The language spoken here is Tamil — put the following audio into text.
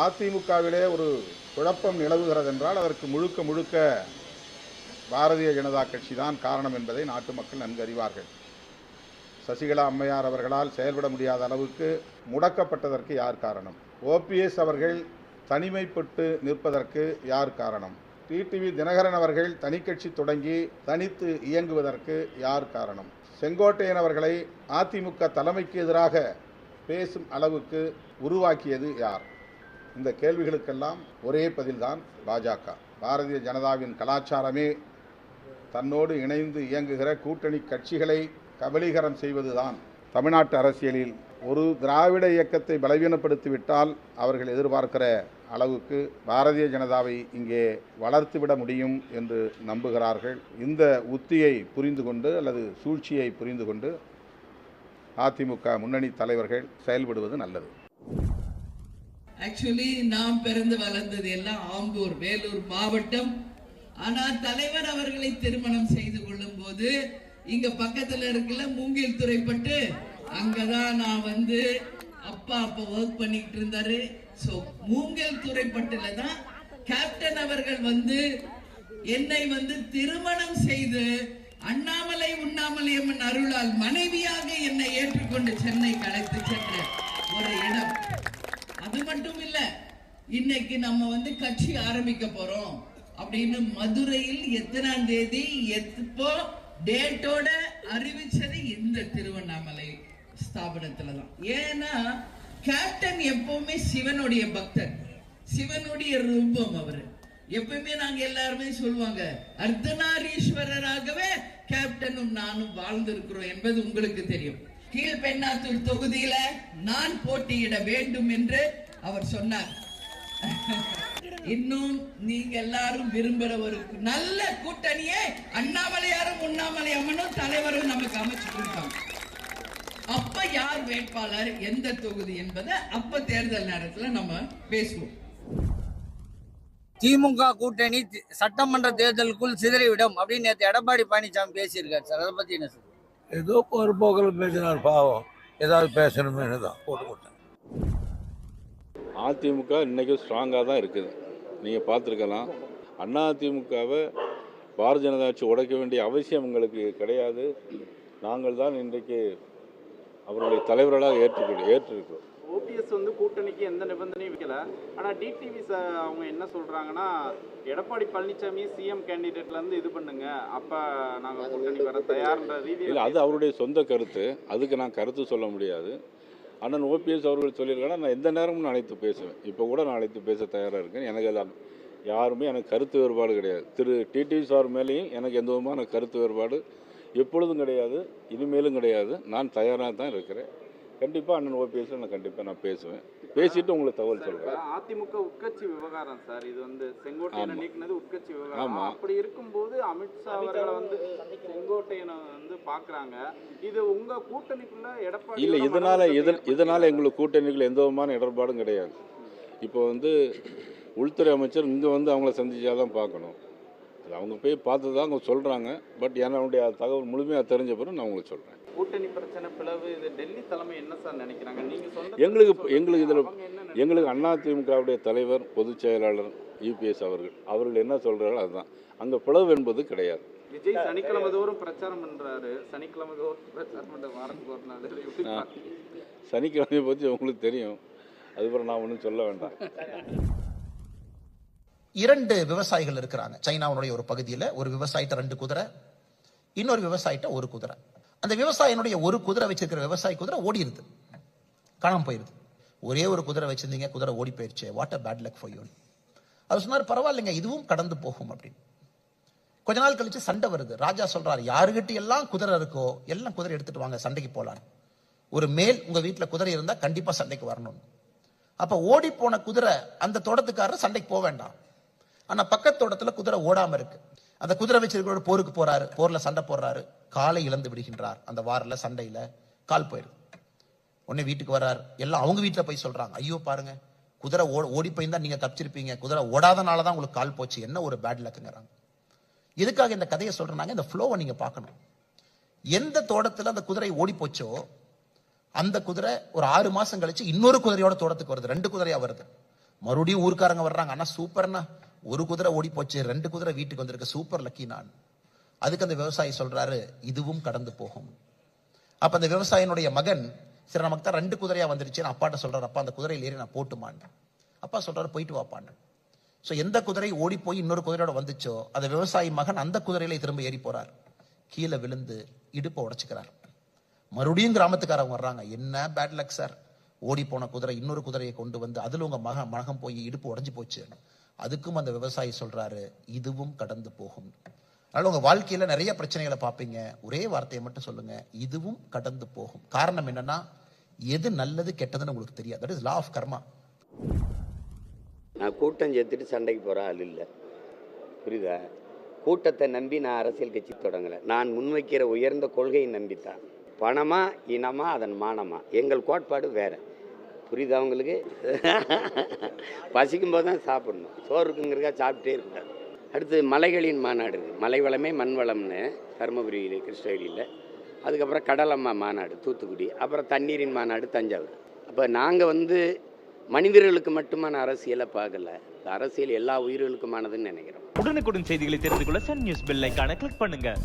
அதிமுகவிலே ஒரு குழப்பம் நிலவுகிறது என்றால் அதற்கு முழுக்க முழுக்க பாரதிய ஜனதா கட்சி தான் காரணம் என்பதை நாட்டு மக்கள் நன்கு அறிவார்கள். சசிகலா அம்மையார் அவர்களால் செயல்பட முடியாத அளவுக்கு முடக்கப்பட்டதற்கு யார் காரணம்? ஓபிஎஸ் அவர்கள் தனிமைப்பட்டு நிற்பதற்கு யார் காரணம்? டிடிவி தினகரன் அவர்கள் தனிக்கட்சி தொடங்கி தனித்து இயங்குவதற்கு யார் காரணம்? செங்கோட்டையன் அவர்களை அதிமுக தலைமைக்கு எதிராக பேசும் அளவுக்கு உருவாக்கியது யார்? இந்த கேள்விகளுக்கெல்லாம் ஒரே பதில்தான் பாஜக. பாரதிய ஜனதாவின் கலாச்சாரமே தன்னோடு இணைந்து இயங்குகிற கூட்டணி கட்சிகளை கபலீகரம் செய்வதுதான். தமிழ்நாட்டு அரசியலில் ஒரு திராவிட இயக்கத்தை பலவீனப்படுத்திவிட்டால் அவர்கள் எதிர்பார்க்கிற அளவுக்கு பாரதிய ஜனதாவை இங்கே வளர்த்துவிட முடியும் என்று நம்புகிறார்கள். இந்த உத்தியை புரிந்து கொண்டு அல்லது சூழ்ச்சியை புரிந்து கொண்டு அதிமுக முன்னணி தலைவர்கள் செயல்படுவது நல்லது. ஆக்சுவலி நாம் பிறந்து வளர்ந்தது எல்லாம் ஆம்பூர் வேலூர் மாவட்டம். ஆனால் தலைவர் அவர்களை திருமணம் செய்து கொள்ளும் போது இங்க பக்கத்துல இருக்குல்ல மூங்கில் துறைப்பட்டு அங்கதான் நான் வந்து அப்பா அப்ப ஒர்க் பண்ணிட்டு இருந்தாரு. சோ மூங்கில் துறைப்பட்டுல தான் கேப்டன் அவர்கள் வந்து என்னை வந்து திருமணம் செய்து அண்ணாமலை உண்ணாமலை அம்மன் அருளால் மனைவியாக என்னை ஏற்றுக்கொண்டு சென்னை அழைத்து சென்ற ஒரு இடம். அது மட்டும் இல்ல இன்னைக்கு நம்ம வந்து கட்சி ஆரம்பிக்க போறோம் அப்படின்னு மதுரையில் எத்தனாம் தேதி எப்போ டேட்டோட அறிவிச்சது இந்த திருவண்ணாமலை ஸ்தாபனத்துல தான் ஏன்னா கேப்டன் எப்பவுமே சிவனுடைய பக்தர். சிவனுடைய ரூபம் அவரு. எப்பவுமே நாங்க எல்லாருமே சொல்லுவாங்க அர்த்தநாரீஸ்வரராகவே கேப்டனும் நானும் வாழ்ந்திருக்கிறோம் என்பது உங்களுக்கு தெரியும். கீழ்பெண்ணாத்தூர் தொகுதியில நான் போட்டியிட வேண்டும் என்று அவர் சொன்னார். இன்னும் நீங்க எல்லாரும் விரும்புற ஒரு நல்ல கூட்டணியே அண்ணாமலையாரும் உண்ணாமலை அம்மனும் தலைவரும் நமக்கு அமைச்சு கொடுத்தாங்க. அப்ப யார் வேட்பாளர் எந்த தொகுதி என்பதை அப்ப தேர்தல் நேரத்துல நம்ம பேசுவோம். திமுக கூட்டணி சட்டமன்ற தேர்தலுக்குள் சிதறிவிடும் அப்படின்னு நேற்று எடப்பாடி பழனிசாமி பேசியிருக்காரு சார். அதை பத்தி என்ன சார் ஏதோ ஒரு போக்கில் பேசினார் பாவம். ஏதாவது பேசணுமேனு தான் போட்டு கொடுத்தேன். அதிமுக இன்றைக்கும் ஸ்ட்ராங்காக தான் இருக்குது. நீங்கள் பார்த்துருக்கலாம். அண்ணா அதிமுகவை பாரதிய ஜனதா கட்சி உடைக்க வேண்டிய அவசியம் உங்களுக்கு கிடையாது. நாங்கள் தான் இன்றைக்கு அவருடைய தலைவர்களாக ஏற்று ஏற்றிருக்கிறோம். ஓபிஎஸ் வந்து கூட்டணிக்கு எந்த நிபந்தனையும் வைக்கல. ஆனா டிடிவி அவங்க என்ன சொல்றாங்கன்னா எடப்பாடி பழனிசாமி சிஎம் கேண்டிடேட்ல இருந்து இது பண்ணுங்க. அப்ப நாங்க கூட்டணி வர தயார்ன்ற இல்லை ரீதியில் அது அவருடைய சொந்த கருத்து. அதுக்கு நான் கருத்து சொல்ல முடியாது. அண்ணன் ஓபிஎஸ் அவர்கள் சொல்லியிருக்காங்கன்னா நான் எந்த நேரமும் நான் அழைத்து பேசுவேன். இப்போ கூட நான் அழைத்து பேச தயாராக இருக்கேன். எனக்கு அதில் யாருமே எனக்கு கருத்து வேறுபாடு கிடையாது. திரு டிடிவி சார் மேலேயும் எனக்கு எந்த விதமான கருத்து வேறுபாடு எப்பொழுதும் கிடையாது இனிமேலும் கிடையாது. நான் தயாராக தான் இருக்கிறேன். கண்டிப்பாக அண்ணன் ஓபிஎஸ் நான் கண்டிப்பாக நான் பேசுவேன். பேசிட்டு உங்களுக்கு தகவல் சொல்கிறேன் அதிமுக உட்கட்சி விவகாரம் சார். இது வந்து செங்கோட்டையனை. நீக்கினது உட்கட்சி விவகாரம். அப்படி இருக்கும்போது அமித்ஷா அவர்களை வந்து செங்கோட்டையனை வந்து பாக்குறாங்க. இது உங்க கூட்டணிக்குள்ள எடப்பாடி இல்லை இதனால் இதன் இதனால் எங்களுக்கு கூட்டணிகள் எந்த விதமான இடர்பாடும் கிடையாது. இப்போ வந்து உள்துறை அமைச்சர் இங்கே வந்து அவங்கள சந்திச்சா தான் பார்க்கணும். அது அவங்க போய் பார்த்து தான் அவங்க சொல்கிறாங்க பட் என்னுடைய தகவல் முழுமையாக தெரிஞ்ச பிறகு நான் உங்களுக்கு சொல்கிறேன் கூட்டணி பிரச்சனை பிளவு இது டெல்லி தலைமை என்ன சார் நினைக்கிறாங்க? நீங்க சொந்த எங்களுக்கு எங்களுக்கு இதில்? எங்களுக்கு அதிமுகவுடைய தலைவர் பொதுச் செயலாளர் யூபிஎஸ் அவர்கள் அவர்கள் என்ன சொல்கிறாரோ அதுதான். அங்கே பிளவு என்பது கிடையாது. விஜய் சனிக்கிழமை தோறும் பிரச்சாரம் பண்றாரு. சனிக்கிழமை தோறும் பிரச்சாரம் பண்ற வாரத்துக்கு ஒரு நாள்? சனிக்கிழமையை பற்றி உங்களுக்கு தெரியும். அதுக்கப்புறம் நான் ஒன்றும் சொல்ல வேண்டாம். இரண்டு விவசாயிகள் இருக்கிறாங்க. சைனாவுடைய ஒரு பகுதியில் ஒரு விவசாயிட்ட ரெண்டு குதிரை இன்னொரு விவசாயிட்ட ஒரு குதிரை. அந்த விவசாயினுடைய ஒரு குதிரை வச்சிருக்கிற விவசாய குதிரை ஓடிடுது காணாம போயிருது. ஒரே ஒரு குதிரை வச்சிருந்தீங்க குதிரை ஓடி போயிருச்சு. What a bad luck for you அவர் சொன்னார் பரவாயில்லைங்க இதுவும் கடந்து போகும் அப்படின்னு. கொஞ்ச நாள் கழிச்சு சண்டை வருது. ராஜா சொல்றாரு யாருகிட்ட எல்லாம் குதிரை இருக்கோ எல்லாம் குதிரை எடுத்துட்டு வாங்க சண்டைக்கு போலாம் ஒரு மேல் உங்க வீட்டில் குதிரை இருந்தா கண்டிப்பா சண்டைக்கு வரணும். அப்ப ஓடி போன குதிரை அந்த தோட்டத்துக்காரர் சண்டைக்கு போக வேண்டாம். ஆனா பக்கத்து தோட்டத்துல குதிரை ஓடாம இருக்கு. அந்த குதிரை வச்சிருக்கிற போருக்கு போறாரு. போர்ல சண்டை போடுறாரு. காலை இழந்து விடுகின்றார். அந்த வாரில் சண்டையில கால் போயிடும். உடனே வீட்டுக்கு வர்றார். எல்லாம் அவங்க வீட்டில் போய் சொல்றாங்க. ஐயோ பாருங்க. குதிரை ஓ ஓடி போயிருந்தா நீங்க தப்பிச்சிருப்பீங்க. குதிரை ஓடாதனால தான் உங்களுக்கு கால் போச்சு. என்ன ஒரு பேட் லக்குங்கிறாங்க எதுக்காக இந்த கதையை சொல்றாங்க? இந்த ஃப்ளோவை நீங்க பார்க்கணும். எந்த தோட்டத்தில் அந்த குதிரை ஓடி போச்சோ அந்த குதிரை ஒரு ஆறு மாசம் கழிச்சு இன்னொரு குதிரையோட தோட்டத்துக்கு வருது. ரெண்டு குதிரையா வருது. மறுபடியும் ஊருக்காரங்க வர்றாங்க. அண்ணா சூப்பர்னா ஒரு குதிரை ஓடி போச்சு ரெண்டு குதிரை வீட்டுக்கு வந்திருக்கு சூப்பர் லக்கி நான். அதுக்கு அந்த விவசாயி சொல்றாரு இதுவும் கடந்து போகும். அப்ப அந்த விவசாயினுடைய மகன் சரி நமக்கு தான் ரெண்டு குதிரையா வந்துருச்சு அப்பாட்ட சொல்றாரு அப்பா அந்த குதிரையில் ஏறி நான் போட்டுமான்னு அப்பா சொல்றாரு போயிட்டு வாப்பான்னு ஸோ எந்த குதிரை ஓடி போய் இன்னொரு குதிரையோட வந்துச்சோ அந்த விவசாயி மகன் அந்த குதிரையில திரும்ப ஏறி போறார். கீழே விழுந்து இடுப்பை உடைச்சுக்கிறார். மறுபடியும் கிராமத்துக்காரங்க வர்றாங்க என்ன பேட் லக் சார் ஓடி போன குதிரை இன்னொரு குதிரையை கொண்டு வந்து அதுல உங்க மகன் மகன் போய் இடுப்பு உடைஞ்சு போச்சு அதுக்கும் அந்த விவசாயி சொல்கிறாரு இதுவும் கடந்து போகும். அதனால் உங்கள் வாழ்க்கையில் நிறைய பிரச்சனைகளை பார்ப்பீங்க. ஒரே வார்த்தையை மட்டும் சொல்லுங்கள் இதுவும் கடந்து போகும். காரணம் என்னென்னா எது நல்லது கெட்டதுன்னு உங்களுக்கு தெரியாது. That is law of karma நான் கூட்டம் சேர்த்துட்டு சண்டைக்கு போகிற ஆள் இல்லை. புரியுதா? கூட்டத்தை நம்பி நான் அரசியல் கட்சி தொடங்கலை. நான் முன்வைக்கிற உயர்ந்த கொள்கையை நம்பித்தான். பணமா இனமா அதன் மானமா. எங்கள் கோட்பாடு வேறு. புரியுதா அவங்களுக்கு பசிக்கும் போது தான் சாப்பிடணும். சோறு இருக்குங்கிறக்கா சாப்பிட்டே இருக்கக்கூடாது அடுத்து மலைகளின் மாநாடு இருக்குது மலை வளமே மண் வளம்னு தருமபுரியில் கிருஷ்ணகிரியில். அதுக்கப்புறம் கடலம்மா மாநாடு தூத்துக்குடி. அப்புறம் தண்ணீரின் மாநாடு தஞ்சாவூர். அப்போ நாங்கள் வந்து மனிதர்களுக்கு மட்டுமான அரசியலை பார்க்கல. அரசியல் எல்லா உயிர்களுக்குமானதுன்னு நினைக்கிறோம். உடனுக்குடன் செய்திகளை தெரிந்து கொள்ள சன் நியூஸ் பெல் ஐகானை கிளிக் பண்ணுங்கள்